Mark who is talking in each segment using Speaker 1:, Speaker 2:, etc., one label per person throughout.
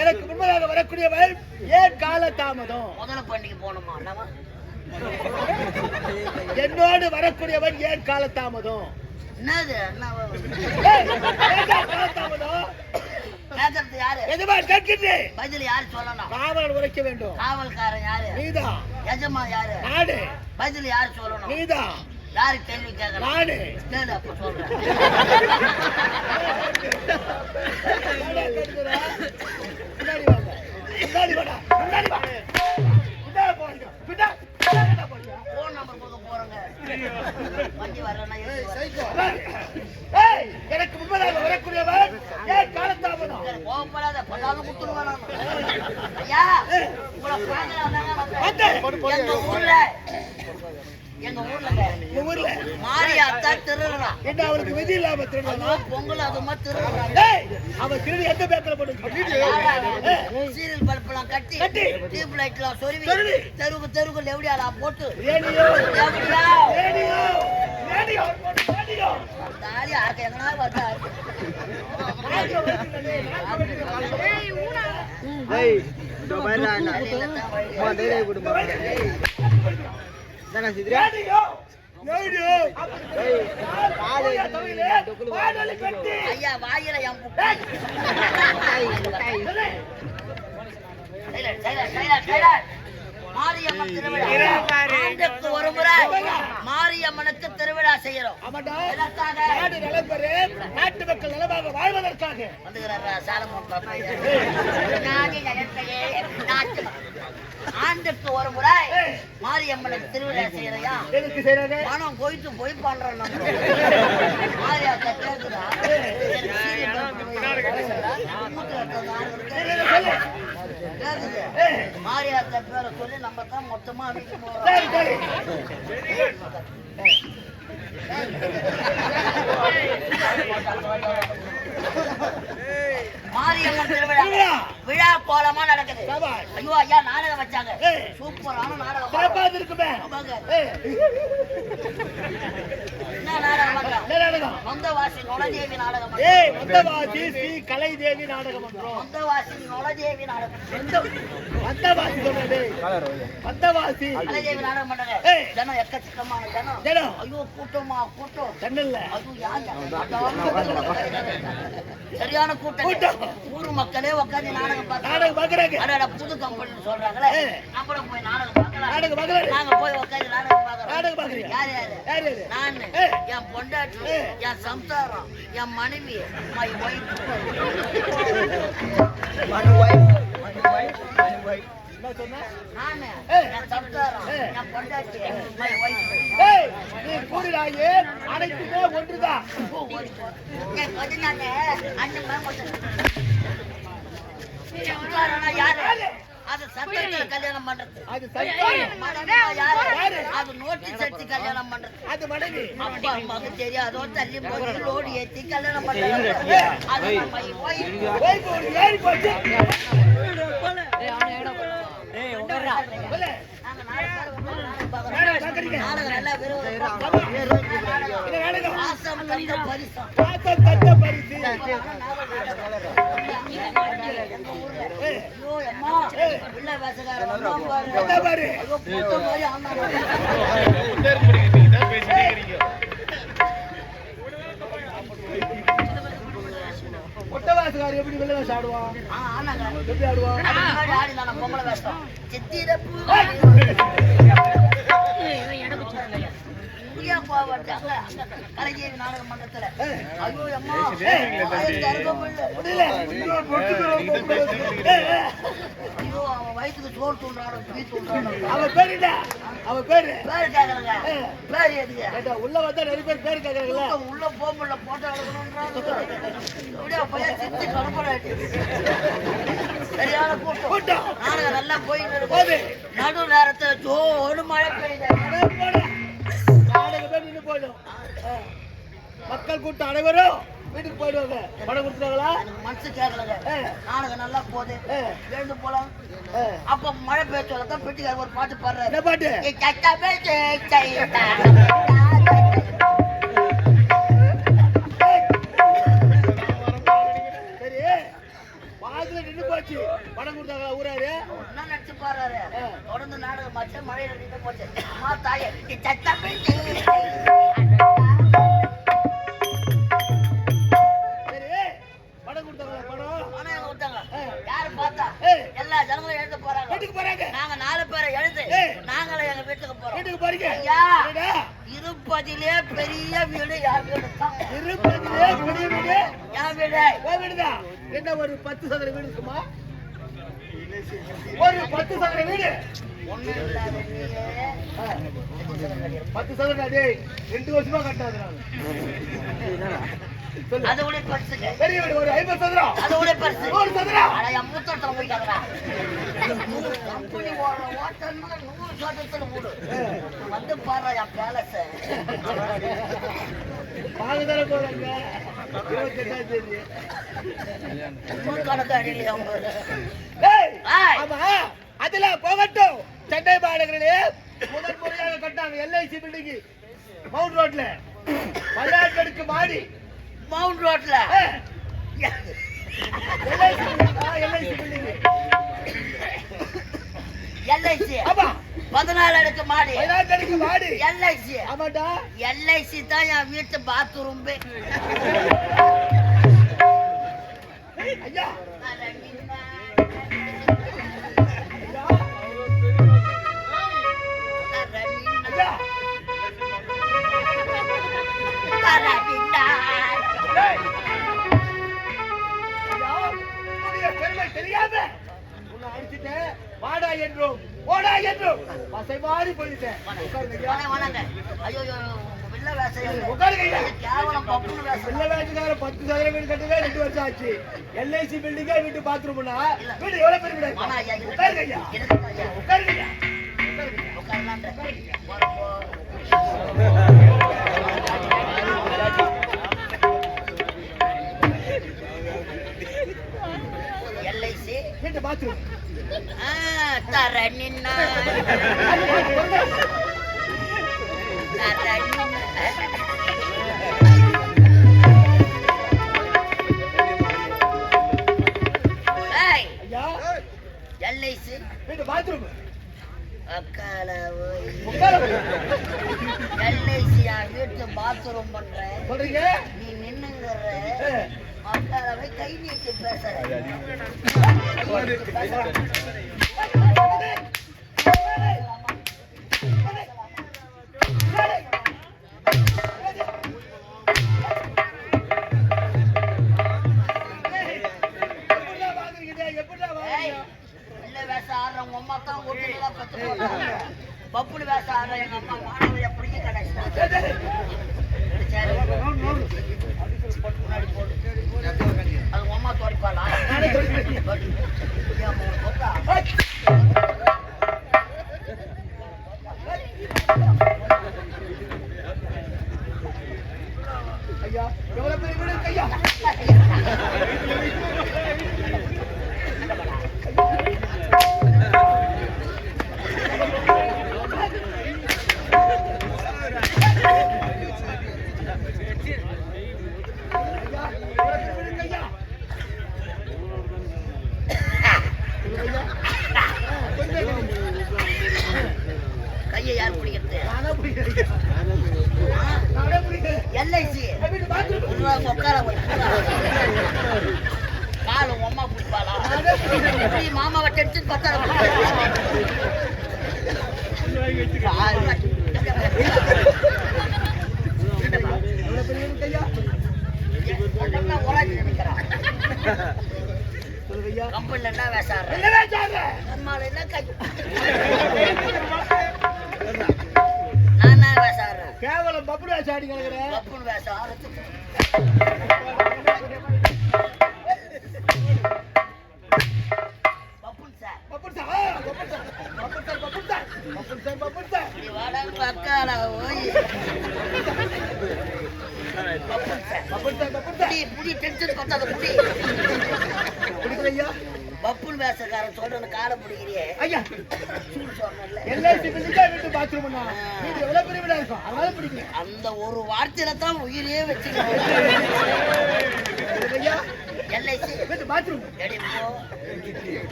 Speaker 1: எனக்கு முன்பதாக வரக்கூடியவள் ஏன் கால தாமதம்?
Speaker 2: முதல்ல பண்டிகை என்னவா
Speaker 1: என்னோடு வரக்கூடியவன் ஏன் கால தாமதம்?
Speaker 2: என்னது?
Speaker 1: காலதாமதம்?
Speaker 2: கேட்கறது யாரு?
Speaker 1: எதுவா கேட்கின்றேன்
Speaker 2: பதில் யாரு சொல்லணும்?
Speaker 1: காவலன் உரைக்க வேண்டும்.
Speaker 2: காவல்காரன் யாரு?
Speaker 1: நீதான்.
Speaker 2: எஜமா யாரு?
Speaker 1: நாடு.
Speaker 2: பதில் யாரு சொல்லணும்?
Speaker 1: நீதான்.
Speaker 2: யாரு கேள்வி கேளு அப்ப சொல்றேன். போன் நம்பர் கொடுக்க போறேங்க. வண்டி வரலன்னா
Speaker 1: ஏய், எனக்கு முன்பதாக வரக்கூடியவன் ஏன்
Speaker 2: குத்துருவேன். ஐயா உங்களை. எங்க ஊர்ல எங்க ஊர்ல
Speaker 1: உங்க ஊர்ல
Speaker 2: மாரியாத்தா திருடுறா
Speaker 1: என்ன அவனுக்கு விதி இல்லாம திருடுறானா?
Speaker 2: பொங்கல் திருடுறாங்க
Speaker 1: ஏய், அவன் திருடி எந்த பேப்பர்ல போட்டு
Speaker 2: சீரியல் பல்பெல்லாம் கட்டி
Speaker 1: கட்டி.
Speaker 2: டியூப் லைட்லாம் சொருவி. தெருவுக்கு தெருவுக்கு லெவடியாலா போட்டு.
Speaker 1: ரேடியோ.
Speaker 2: எப்படியா
Speaker 1: ரேடியோ. ரேடியோ. ரேடியோ.
Speaker 2: தாலி ஆக்க எங்கனா
Speaker 1: ரேடியோ ரேடியோ வானொலி பெட்டி
Speaker 2: ஐயா வாயில என் முட்டை சைலண்ட், மாரியம்மன் திருவிழா. ஆண்டுக்கு ஒரு முறை மாரியம்மனுக்கு திருவிழா செய்யறோம்?
Speaker 1: நாடு நாட்டு மக்கள் நலமாக வாழ்வதற்காக.
Speaker 2: வந்துகிறாரா சாலமோன் நாட்டு ஆண்டுக்கு ஒரு முறை மாரியம்மனுக்கு திருவிழா செய்யறையா?
Speaker 1: எதுக்கு செய்யறாங்க
Speaker 2: பணம் போயிட்டு போய் பண்றோம் நம்ம மாரியாத்தா கேக்குதா. மாரியாத்தா பேரை சொல்லி நம்ம தான் மொத்தமா அனுப்பி போறோம். மாரியம்மன் திருவிழா. விழா கோலமா நடக்குது. ஐயோ ஐயா நாடகம் வச்சாங்க. சூப்பரான நாடகம்.
Speaker 1: இருக்குமே.
Speaker 2: மொந்தவாசி
Speaker 1: ஸ்ரீ கலை தேவி நாடகம்
Speaker 2: மொந்தவாசி நொலதேவி நாடகம்.
Speaker 1: வந்தவாசி சொன்னது வந்தவாசி.
Speaker 2: கலைதேவி நாடகம் பண்றாங்க. ஜனம் எக்கச்சக்கமான ஜனம்.
Speaker 1: ஜனம்.
Speaker 2: ஐயோ கூட்டமா கூட்டம்.
Speaker 1: சென்னல்ல
Speaker 2: ஐயோ, யார்? சரியான கூட்டம்.
Speaker 1: கூட்டம்.
Speaker 2: ஊர் மக்களே உட்காந்து நாடகம்
Speaker 1: நாடகம் பாக்குறாங்க
Speaker 2: புது கம்பெனி சொல்றாங்களே. நம்மளும் போய் நாடகம் பார்க்கலாம்.
Speaker 1: நாடகம்.
Speaker 2: நாங்க போய் உட்காந்து நாடகம் பார்க்கறோம்.
Speaker 1: நாடகம் பார்க்கறீங்க?
Speaker 2: யார் யாரு?
Speaker 1: யார்?
Speaker 2: நான். என் பொண்டாட்டி. என் சம்சாரம் என் மனைவி மை ஒய்ஃப்
Speaker 1: என்ன சொன்ன
Speaker 2: நானு
Speaker 1: ஏய்.
Speaker 2: என் சம்சாரம்
Speaker 1: ஏய்.
Speaker 2: என் பொண்டாட்டி மை ஒய்ஃப்
Speaker 1: நீ கூடினாயே அனைத்துமே ஒன்றுதான்
Speaker 2: யாரு அது சட்டத்துல கல்யாணம் பண்றது.
Speaker 1: அது?
Speaker 2: அது நோட்டீஸ் அடிச்சு கல்யாணம் பண்றது.
Speaker 1: அது மனைவி.
Speaker 2: அப்பா அம்மாவுக்கு தெரியாதோ தள்ளி போய் லோடு ஏத்தி கல்யாணம் அது
Speaker 1: போய் ஒட்டவாசுகார் எப்படி வெளில வேஷம் ஆடுவான். எப்படி ஆடுவான்.
Speaker 2: சித்திரப்பூ. அங்க கலைஞர் நாடக மன்றத்துல. ஐயோ, அம்மா, ஐயோ, அவன் வயித்துக்கு சோறு தூண்டுறானோ, தீ தூண்டுறானோ.
Speaker 1: அவன் பேரு என்ன அவன் பேரு
Speaker 2: பேரு கேக்குறாங்க. பேரு எதுக்கு?
Speaker 1: உள்ள வந்தா நிறைய பேர் பேரு கேக்குறாங்கல்ல
Speaker 2: கூட்டம் உள்ள போக முடியல, போட்டோ எடுக்கணுன்றாங்க. அப்படியே பையன் சிரிச்சு கடுப்படாட்டி. சரியான கூட்டம். நாடகம் நல்லா போயிட்டு. நடு நேரத்துல ஜோன்னு
Speaker 1: கூட்டம் அனைவரும் வீட்டுக்கு போயிடுவாங்க பணம் கொடுத்துருவாங்களா
Speaker 2: எனக்கு மனசு கேட்கலங்க. நானுங்க நல்லா போகுது. எழுந்து போலாம். அப்ப மழை பெய்ய சொல்லத்தான் பெட்டிக்கார ஒரு பாட்டு பாடுறாரு.
Speaker 1: என்ன பாட்டு? வாசல நின்னு போச்சு. பணம் கொடுத்தாங்களா ஊராரு?
Speaker 2: என்ன நினைச்சு பாடுறாரு. தொடர்ந்து நாடகம் மாச்சு மழையில நின்று போச்சு. அம்மா தாயே நீ நாங்களே எங்க வீட்டுக்கு போறோம்.
Speaker 1: வீட்டுக்கு போறீங்க?
Speaker 2: ஐயா. இருப்பதிலே பெரிய வீடு யார் வீடு?
Speaker 1: பெரிய வீடு. உன் வீடுதான் என்ன ஒரு பத்து சதுர வீடு இருக்குமா? ஒரு பத்து சதுர வீடு. பத்து சதுரம் டேய் ரெண்டு வருஷமா கட்டாது.
Speaker 2: அது கூட பரிசுங்க
Speaker 1: பெரிய வீடு ஒரு ஐம்பது சதுரம்
Speaker 2: அது கூட பரிசு.
Speaker 1: நூறு சதுரம்
Speaker 2: ஆனா என் கம்பெனி ஓடுற ஓட்டம்னா நூறு சதத்துல மூடு வந்து பாரு என் பேலஸ
Speaker 1: வாங்க தானே போறாங்க இருபத்தெட்டாம் தேதி
Speaker 2: கணக்கு அடியில அவங்க
Speaker 1: அதுல போகட்டும். சென்னை மாநகரிலே முதல் முறையாக கட்டாங்க எல்ஐசி பில்டிங் மவுண்ட் ரோட்ல அடுக்கு மாடி.
Speaker 2: மவுண்ட் ரோட்ல
Speaker 1: எல்ஐசி
Speaker 2: பதினாலு அடுக்கு மாடி.
Speaker 1: அடுக்கு மாடி
Speaker 2: எல்ஐசி
Speaker 1: ஆமாடா.
Speaker 2: எல்ஐசி தான் என் வீட்டு பாத்ரூம்
Speaker 1: ஐயா. ஐயா. தெரியாம உன்னை அடிச்சிட்டேன். வாடா என்றும் போடா என்றும். பசை மாறி போயிட்டேன் பத்து சதுரம் வீடு கட்டவே ரெண்டு வருஷம் ஆச்சு. எல்ஐசி பில்டிங்கே வீட்டு பாத்ரூம்னா வீடு எவ்வளவு பெரிய வீடு
Speaker 2: ஆனா ஐயா இது-
Speaker 1: உட்காருங்க வீட்டு பாத்ரூம்
Speaker 2: அக்கால எல்ஐசி நீ நின்னுங்கிற
Speaker 1: ஏ,
Speaker 2: கை நீட்டு பேசுற கம்பெனில என்ன வேசாடுற
Speaker 1: என்ன வேண்டாங்க
Speaker 2: அம்மால என்ன? கை நான் என்ன வேசாடுறேன்.
Speaker 1: கேவலம் பப்புடு வச்சு ஆடி கிடக்குறேன்
Speaker 2: கப்புன்னு வேஷம் சார் இப்படி குடிச்சது பத்தாத குடி
Speaker 1: குடிக்கிற ஐயா
Speaker 2: பப்புன்னு பேசக்காரன் சொல்றேன்னு காலை பிடிக்கிறியே
Speaker 1: ஐயா.
Speaker 2: சூடு சொன்னல
Speaker 1: எல்ஐசி வீட்டு பாத்ரூம்னா வீடு எவ்வளவு பெரிய வீடா இருக்கும்? அதனால பிடிக்கிறேன்
Speaker 2: அந்த ஒரு வார்த்தையில தான் உயிரே வச்சுக்கணும்
Speaker 1: ஐயா.
Speaker 2: எல்ஐசி
Speaker 1: பாத்ரூம்
Speaker 2: எடி போ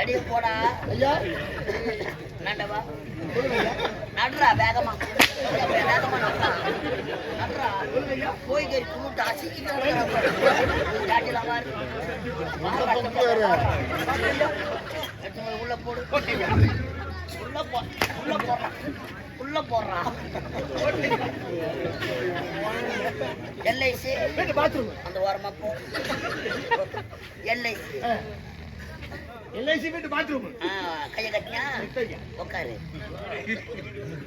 Speaker 2: எடி போடா
Speaker 1: ஐயா
Speaker 2: நண்டவா நடுறா வேகமா வேகமா நடுறா நடுறா போய் கறி கூட்டு அசிக்கிட்டு உள்ள போடு உள்ள போ உள்ள போடுறான் உள்ள போடுறான் எல்ஐசி.
Speaker 1: பாத்ரூம்
Speaker 2: அந்த ஓரமா போ. எல்ஐசி.
Speaker 1: எல்ஐசி வீட்டு பாத்ரூம்
Speaker 2: கையை கட்டியா? உட்காரு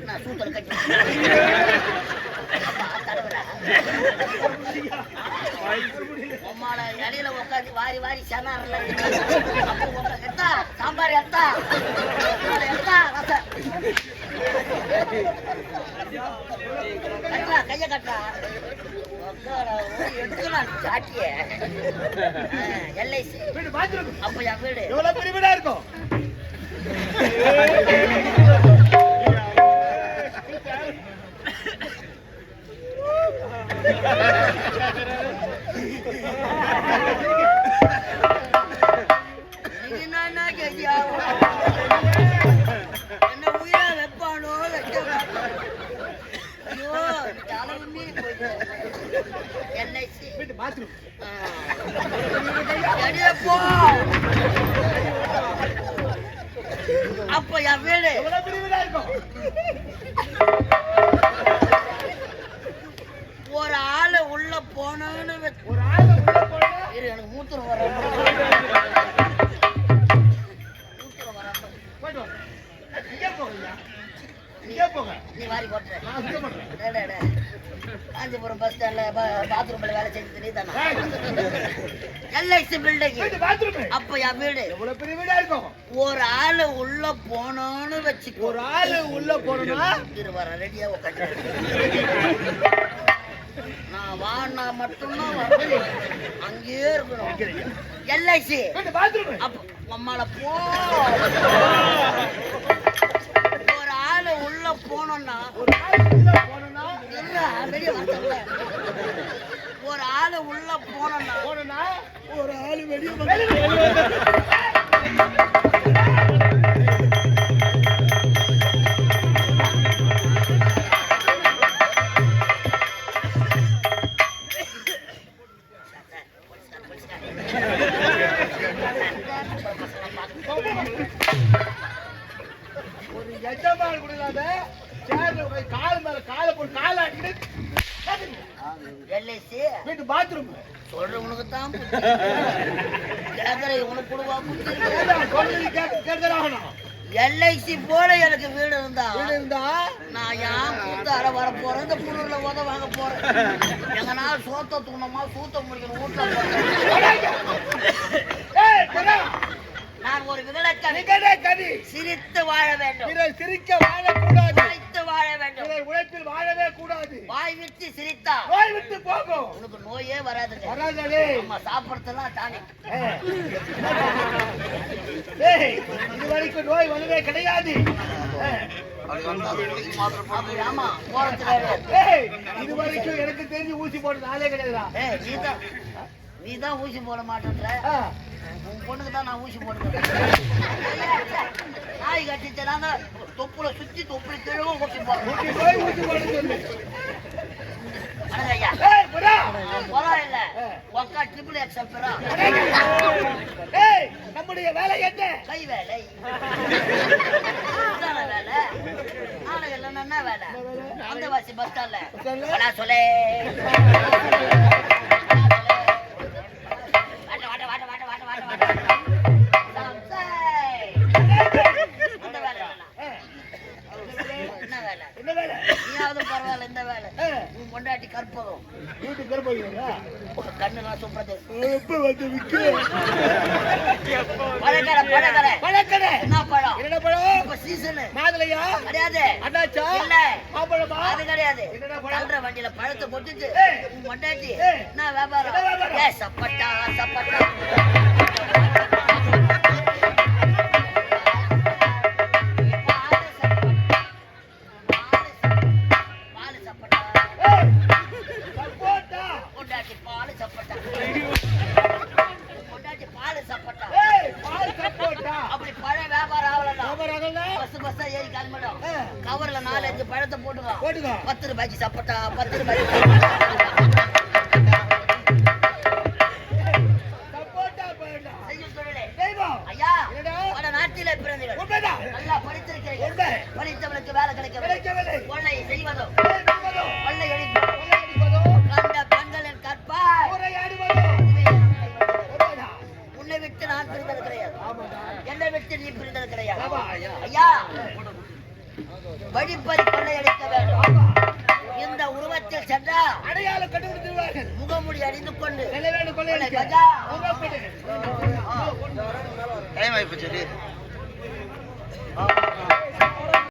Speaker 2: நான் சூத்தல் கட்டி உம்மால இடையில உட்காந்து வாரி வாரி சனாரில் அப்போ உட்காந்து எத்தா சாம்பார் எத்தா எத்தா கைய உட்கார எடுக்கலாம் சாட்டிய. எல்ஐசி.
Speaker 1: வீட்டு பாத்ரூம்.
Speaker 2: அப்ப என் வீடு.
Speaker 1: எவ்வளவு பெரிய வீடா இருக்கும்?
Speaker 2: பாத்ரூம்ல வேலை எல்ஐசி பில்டிங் அப்ப என் வீடு.
Speaker 1: எவ்வளவு பெரிய வீடா இருக்கும்?
Speaker 2: ஒரு ஆளு உள்ள போனோன்னு வச்சுக்கோ.
Speaker 1: ஒரு ஆளு உள்ள போனா
Speaker 2: இரு வர ரெடியா உட்காந்து நான் வானா மட்டும்தான் வரணும் அங்கேயே இருக்கணும். எல்ஐசி அப்ப அம்மால போ. ஒரு ஆளு உள்ள போனோம்னா
Speaker 1: ஒரு ஆளு உள்ள
Speaker 2: ஒரு ஆளு உள்ள
Speaker 1: போனா ஒரு ஆளு வெளியே ஒரு எஜமான் கூட இல்லாம சேர்ல போய் கால் மேல காலை போட்டு காலை
Speaker 2: எல்ஐசி
Speaker 1: வீட்டு பாத்ரூம்
Speaker 2: சொல்றவனுக்கு தான் கேக்குற இவனுக்கு கொடுவா எல்ஐசி போல எனக்கு வீடு இருந்தா
Speaker 1: வீடு இருந்தா
Speaker 2: நான் ஏன் கூத்து அற வர போறேன் இந்த புல்லூர்ல உத வாங்க போறேன் எங்கன்னா சோத்த தூணமா சூத்த முடிக்கிற வீட்டுல
Speaker 1: ஏய் புறா
Speaker 2: நான் ஒரு
Speaker 1: கதி
Speaker 2: சிரித்து வாழ வேண்டும்.
Speaker 1: பிறர் சிரிக்க வாழக்கூடாது.
Speaker 2: சிரித்து வாழ வேண்டும்.
Speaker 1: பிறர் உழைப்பில் வாழவே கூடாது.
Speaker 2: வாய் விட்டு சிரித்தா?
Speaker 1: நோய் விட்டு போகும்.
Speaker 2: உனக்கு நோயே வராதுங்க.
Speaker 1: வராதே.
Speaker 2: நம்ம சாப்பிடறதெல்லாம் தானே.
Speaker 1: இது வரைக்கும் நோய் வந்ததே கிடையாது. இது வரைக்கும் எனக்கு தெரிஞ்சு ஊசி போடுறது ஆளே கிடையாதுடா.
Speaker 2: ஏய் நீதான். ஊசி போட மாட்டேன்ற. பொண்ணுக்கு தான் நான் ஊசி போடுவேன். நாய் கட்டிச்சனாங்க தொப்புல சுத்தி தொப்புல கீழே ஊசி போடுறோம்
Speaker 1: ஊசி போய் ஊசி போட சொல்லு.
Speaker 2: அடங்க ஐயா.
Speaker 1: ஏய் புறா.
Speaker 2: பரவாயில்ல ஒக்கா ட்ரிபிள் எக்ஸல் பெறா.
Speaker 1: ஏய் நம்முடைய வேலை என்ன?
Speaker 2: கை வேலை. வேலை? இல்லைன்னா என்ன வேலை? அந்த வாசி பஸ் ஸ்டாண்ட்ல. சொல்லே. கண்ணுலாம் சுப்ரது
Speaker 1: எப்ப வந்து விக்கு
Speaker 2: பழக்கடை பழக்கடை
Speaker 1: பழக்கடை
Speaker 2: என்ன பழம்
Speaker 1: என்னென்ன பழம்
Speaker 2: இப்ப சீசனு
Speaker 1: மாதுளையா
Speaker 2: கிடையாது
Speaker 1: அண்ணாச்சா
Speaker 2: இல்ல
Speaker 1: மாம்பழமா
Speaker 2: அது கிடையாது
Speaker 1: என்னடா பழம்?
Speaker 2: தள்ளுற வண்டியில பழத்தை போட்டுட்டு
Speaker 1: ஏய்.
Speaker 2: உன் பொண்டாட்டி
Speaker 1: ஏய்.
Speaker 2: என்ன வியாபாரம் சப்பட்டா சப்பட்டா படித்தவனுக்கு வேலை கிடைக்கவில்லை.
Speaker 1: கிடைக்கவில்லை.
Speaker 2: கொள்ளை. கண்ட கற்பாய். உன்னை விட்டு நான் பிரிந்தது கிடையாது. என்னை விட்டு நீ பிரிந்தது கிடையாது.
Speaker 1: ஐயா.
Speaker 2: வழிப்பறி கொள்ளையடிக்க வேண்டும். இந்த உருவத்தில் சென்றா
Speaker 1: அடையாளம் கண்டுபிடித்துள்ளார்கள்
Speaker 2: முகமுடி அணிந்து கொண்டு.
Speaker 3: டைம் ஆயிப்போச்சு